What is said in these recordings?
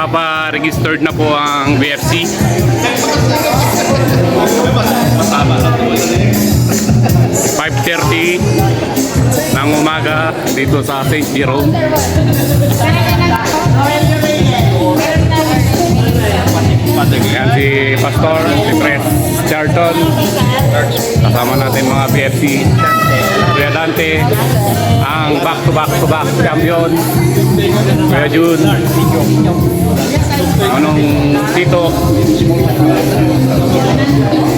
Nagpapa-registered na po ang BFC. Masama lang po. 5.30 ng umaga dito sa St. Jerome. Yan si Pastor, si Pres Charlton. Kasama natin mga BFC. Dante, ang back-to-back-to-back champion. Kuya Jun. Anong Tito?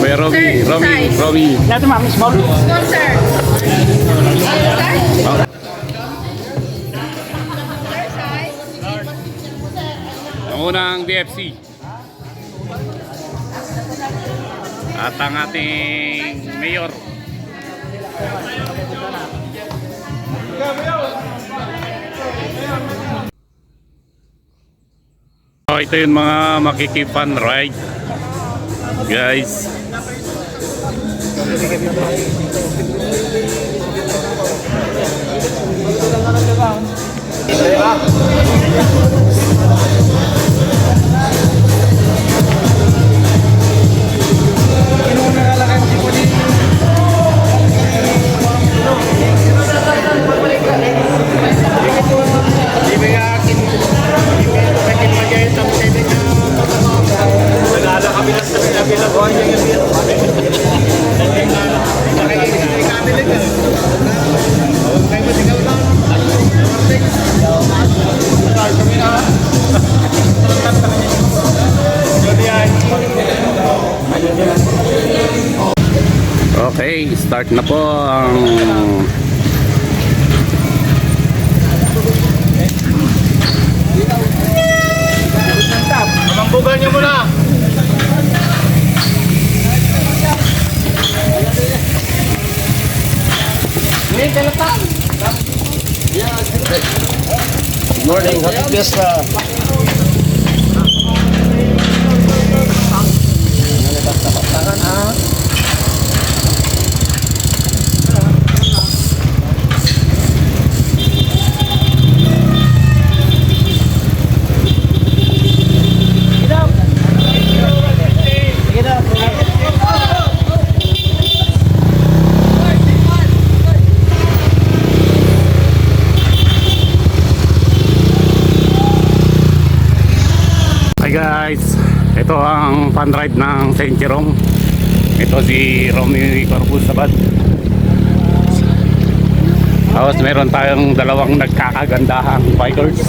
Kuya Romy, Romy, Romy. Natin ma'am, small. Sponsor. Ang unang BFC. At ang ating mayor. So, ito yung mga makikipan ride. Guys. Okay, start na po ang Mambugan niyo muna. Good morning, happy fiesta. Hi guys, ito ang fan ride ng St. Jerome. Ito si Romy Corpus Sabad. Tapos meron tayong dalawang nagkakagandahang bikers.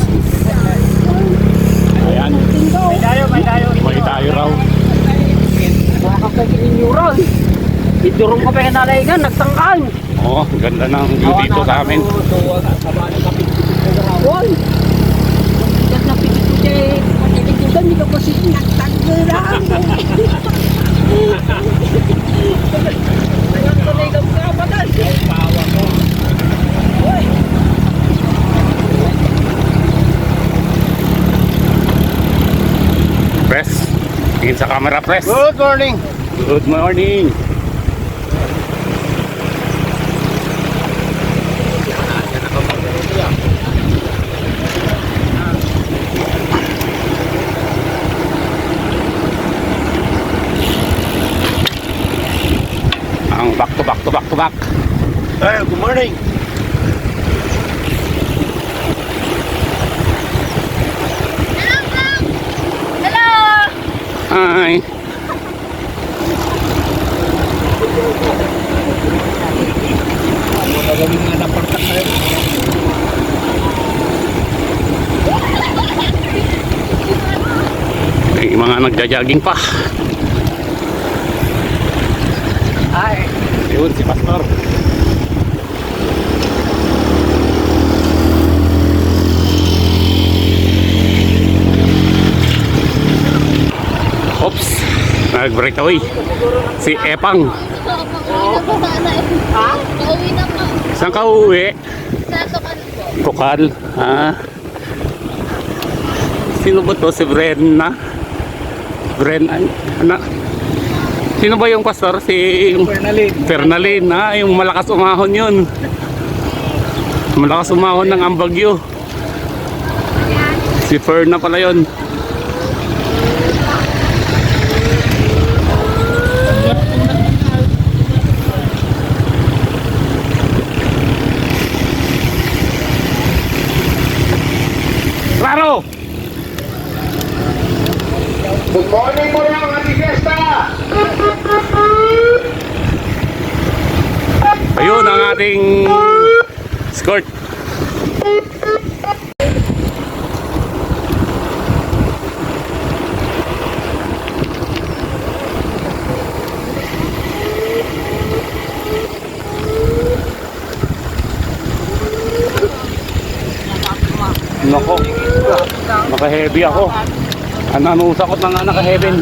Ayan, May dayo, may dayo. may tayo raw. Mga kakagin neuron. Idurong ko pa yung nalaigan, nagtangkan. Oo, ganda ng view dito sa amin. Hoy! Hindi ka pa siya nagtangkan. Ayan ko na ikaw ka, bagal. Hoy! Press, tingin sa camera press. Good morning. Good morning. Back to back to back to back. Hey, good morning. Hello! Hi. May mga nagja-jogging pa. Ay, Yun, si Pastor. Oops, nag-break away. Si Epang. Ha? Pauwi na ka. Saan ka uuwi? Sa. Tukal. Ha? Sino ba to? Si Brenna? Bren, ay, ano? Sino ba yung pastor? Si Fernalin. Fernalin, ha? Yung malakas umahon yun. Malakas umahon ng ambagyo. Si Ferna pala yun. Good morning mo lang, Happy Fiesta! Ayun ang ating skirt. Nako, naka-heavy ako. Ang nanusakot na nga naka-heaven.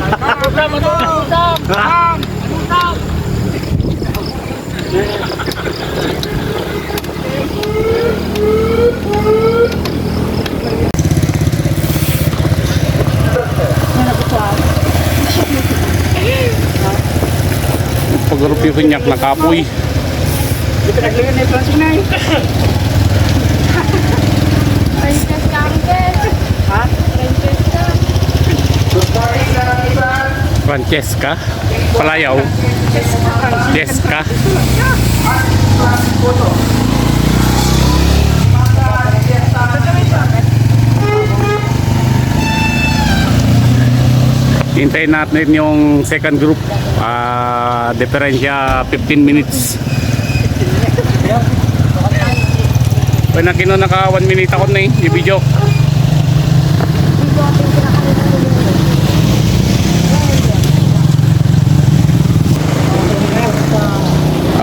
Pag-group yung sinyak na kapoy. Di pinaglihan na yung sinay. Princess Campbell. Ha? Princess ka. Francesca. Palayaw. Jessica. Hintayin natin yung second group. Ah, diferensya 15 minutes. Pwede na kino naka 1 minute ako na eh, yung video.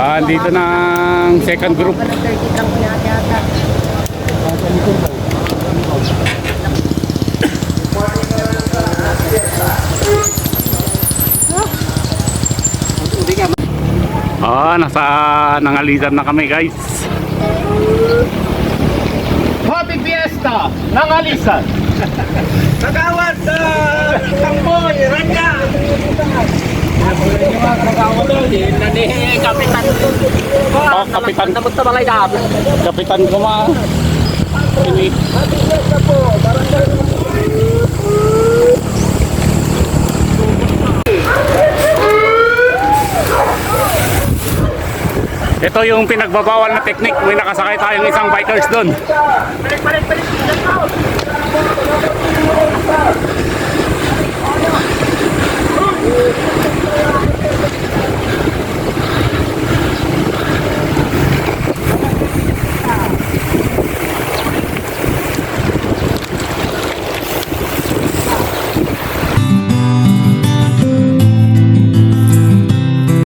Ah, dito ang second group. Ah, nasa nangalitan na kami guys. Happy Fiesta! Nangalisan! Kagawad! Uh, Tamboy! Ranya! Kapitan. Oh, kapitan. Nabot na mga idab. Kapitan ko ma. Ini. Ito yung pinagbabawal na teknik. May nakasakay tayong isang bikers doon. Balik, balik, balik.